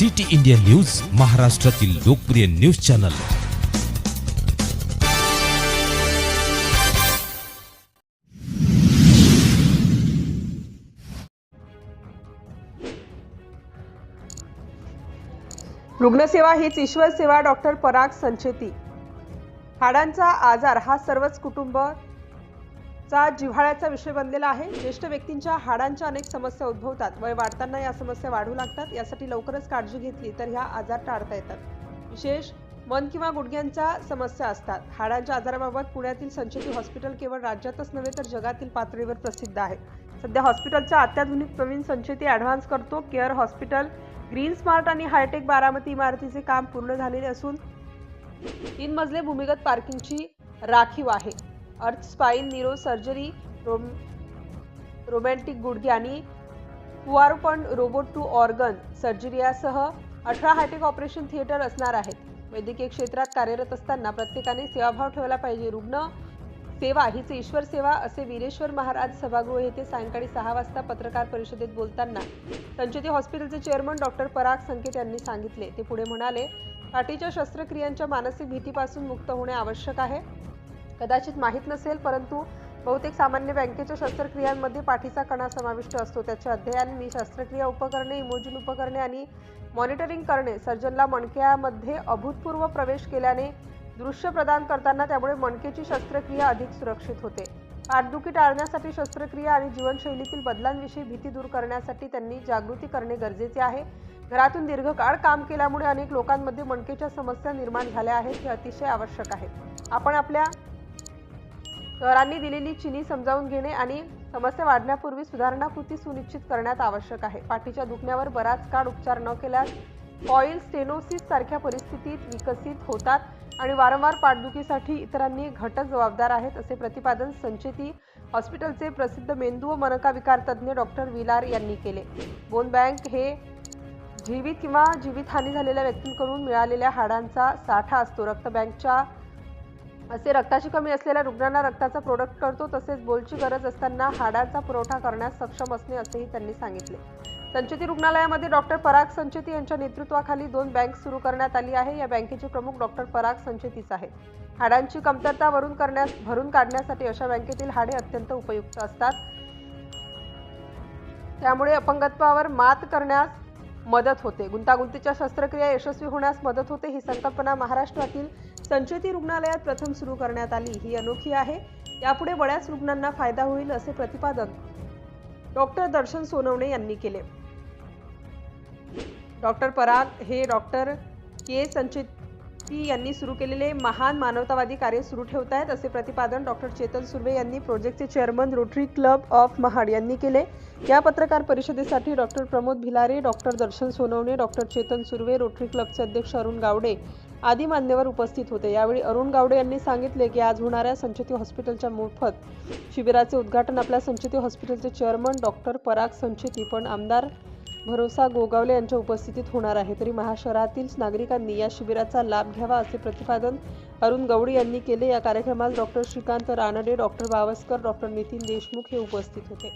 City India news महाराष्ट्रातील लोकप्रिय news channel. रुग्णसेवा हीच ईश्वर सेवा डॉक्टर पराग संचेती. हाडांचा आजार हा सर्वच कुटुंब चा जिव्हाळ्याचा विषय बनलेला आहे. ज्येष्ठ व्यक्तींच्या हाडांच्या अनेक समस्या उद्भवतात. वय वाढताना या समस्या वाढू लागतात. यासाठी लवकरच काळजी घेतली तर ह्या आजार टाळता येतात. विशेष मन किंवा गुडघ्यांच्या समस्या असतात. हाडांच्या आजाराबाबत पुण्यातील संचेती हॉस्पिटल केवळ राज्यातच नव्हे तर जगातील पातळीवर प्रसिद्ध आहे. सध्या हॉस्पिटलच्या अत्याधुनिक नवीन संचेती ॲडव्हान्स करतो. केअर हॉस्पिटल ग्रीन स्मार्ट आणि हायटेक बारामती इमारतीचे काम पूर्ण झालेले असून तीन मजले भूमिगत पार्किंगची राखीव आहे. अर्थ स्पाईन न्यूरो सर्जरी रोम रोमॅन्टिक गुडघे आणि पुआरपण रोबोट टू ऑर्गन सर्जरी यासह अठरा हायटेक ऑपरेशन थिएटर असणार आहेत. वैद्यकीय क्षेत्रात कार्यरत असताना प्रत्येकाने सेवाभाव ठेवला पाहिजे. रुग्ण सेवा हीच ईश्वर सेवा असे वीरेश्वर महाराज सभागृह येथे सायंकाळी सहा वाजता पत्रकार परिषदेत बोलताना संचेती हॉस्पिटलचे चेअरमन डॉक्टर पराग संकेत यांनी सांगितले. ते पुढे म्हणाले पाठीच्या शस्त्रक्रियांच्या मानसिक भीतीपासून मुक्त होणे आवश्यक आहे. कदाचित माहीत नसेल परंतु बहुतेक सामान्य बँकेच्या शस्त्रक्रियांमध्ये पाठीचा कणा समाविष्ट असतो. त्याचे अध्ययन मी शस्त्रक्रिया उपकरणे इमोजिन उपकरणे आणि मॉनिटरिंग करणे सर्जनला मणक्यामध्ये अभूतपूर्व प्रवेश केल्याने दृश्य प्रदान करताना त्यामुळे मणकेची शस्त्रक्रिया अधिक सुरक्षित होते. पाठदुखी टाळण्यासाठी शस्त्रक्रिया आणि जीवनशैलीतील बदलांविषयी भीती दूर करण्यासाठी त्यांनी जागृती करणे गरजेचे आहे. घरातून दीर्घकाळ काम केल्यामुळे अनेक लोकांमध्ये मणकेच्या समस्या निर्माण झाल्या आहेत हे अतिशय आवश्यक आहे. आपण आपल्या शहरांनी दिलेली चिनी समजावून घेणे आणि समस्या वाढण्यापूर्वी सुधारणाकृती सुनिश्चित करण्यात आवश्यक आहे. पाठीच्या दुखण्यावर बराच काळ उपचार न केल्यास ऑइल स्टेनोसिस सारख्या परिस्थितीत विकसित होतात आणि वारंवार पाठदुखीसाठी इतरांनी घटक जबाबदार आहेत असे प्रतिपादन संचेती हॉस्पिटलचे प्रसिद्ध मेंदू व मनका विकार तज्ज्ञ डॉक्टर विलार यांनी केले. बोन बँक हे जीवित किंवा जीवितहानी झालेल्या व्यक्तींकडून मिळालेल्या हाडांचा साठा असतो. रक्त बँकच्या असे रक्ताची कमी असलेल्या रुग्णांना रक्ताचा प्रोडक्ट करतो तसेच बोलची गरज असताना हाडांचा पुरवठा करण्यास सक्षम असणे असेही त्यांनी सांगितले. संचेती रुग्णालयामध्ये डॉक्टर पराग संचेती यांच्या नेतृत्वाखाली दोन बँक सुरू करण्यात आली आहे. या बँकेचे प्रमुख डॉक्टर पराग संचेतीच आहेत. हाडांची कमतरता वरून करण्यास भरून काढण्यासाठी अशा बँकेतील हाडे अत्यंत उपयुक्त असतात. त्यामुळे अपंगत्वावर मात करण्यास मदत होते. गुंतागुंतीच्या शस्त्रक्रिया यशस्वी होण्यास मदत होते ही संकल्पना महाराष्ट्रातील संचेती रुग्णालयात प्रथम सुरू करण्यात आली. ही अनोखी आहे. यापुढे बऱ्याच रुग्णांना फायदा होईल असे प्रतिपादन डॉक्टर दर्शन सोनवणे यांनी केले. डॉक्टर पराग हे डॉक्टर के. संचित यांनी सुरू केलेले महान मानवतावादी कार्य सुरू ठेवत आहेत असे प्रतिपादन डॉक्टर चेतन सुर्वे यांनी प्रोजेक्टचे chairman Rotary Club of Mahad यांनी केले. या पत्रकार परिषदेसाठी doctor Pramod Bhilare doctor Darshan Sonawane doctor Chetan Surve Rotary क्लबचे अध्यक्ष अरुण गावडे आदी मान्यवर उपस्थित होते. यावेळी अरुण गावडे यांनी सांगितले की आज होणाऱ्या संचेती हॉस्पिटलच्या मोफत शिबिराचे उद्घाटन आपल्या संचेती हॉस्पिटलचे चेअरमन डॉक्टर पराग संचेती पण आमदार भरोसा गोगावले यांच्या उपस्थितीत होणार आहे. तरी महाशहरातील नागरिकांनी या शिबिराचा लाभ घ्यावा असे प्रतिपादन अरुण गवडी यांनी केले. या कार्यक्रमात doctor Shrikant Ranade doctor Bawaskar doctor Nitin Deshmukh हे उपस्थित होते.